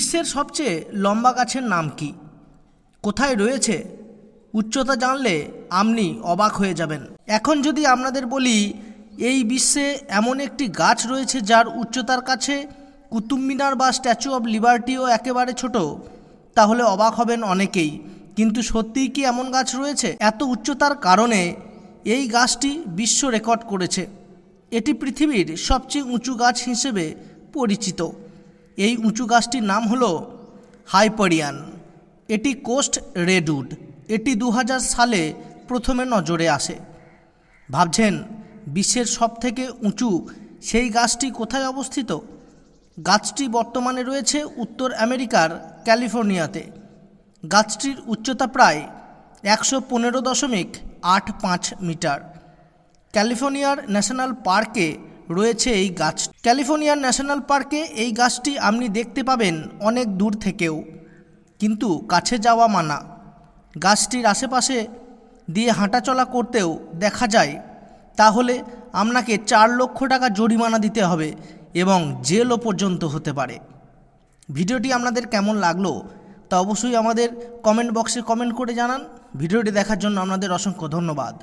বিশ্বের সবচেয়ে লম্বা গাছের নাম কি? কোথায় রয়েছে? উচ্চতা জানলে আপনি অবাক হয়ে যাবেন। এখন যদি আপনাদের বলি, এই বিশ্বে এমন একটি গাছ রয়েছে যার উচ্চতার কাছে কুতুব মিনার বা স্ট্যাচু অব লিবার্টিও একেবারে ছোট, তাহলে অবাক হবেন অনেকেই। কিন্তু সত্যিই কি এমন গাছ রয়েছে? এত উচ্চতার কারণে এই গাছটি বিশ্ব রেকর্ড করেছে। এটি পৃথিবীর সবচেয়ে উঁচু গাছ হিসেবে পরিচিত। এই উঁচু গাছটির নাম হলো হাইপরিয়ান। এটি কোস্ট রেডউড। এটি দু হাজার সালে প্রথমে নজরে আসে। ভাবছেন, বিশ্বের সবথেকে উঁচু সেই গাছটি কোথায় অবস্থিত? গাছটি বর্তমানে রয়েছে উত্তর আমেরিকার ক্যালিফোর্নিয়াতে। গাছটির উচ্চতা প্রায় একশো পনেরো দশমিক আট পাঁচ মিটার। ক্যালিফোর্নিয়ার ন্যাশনাল পার্কে রয়েছে এই গাছ। ক্যালিফোর্নিয়ার ন্যাশনাল পার্কে এই গাছটি আপনি দেখতে পাবেন অনেক দূর থেকেও। কিন্তু কাছে যাওয়া মানা। গাছটির আশেপাশে দিয়ে হাঁটাচলা করতেও দেখা যায়। তাহলে আপনাকে চার লক্ষ টাকা জরিমানা দিতে হবে এবং জেলও পর্যন্ত হতে পারে। ভিডিওটি আপনাদের কেমন লাগল তা অবশ্যই আমাদের কমেন্ট বক্সে কমেন্ট করে জানান। ভিডিওটি দেখার জন্য আপনাদের অসংখ্য ধন্যবাদ।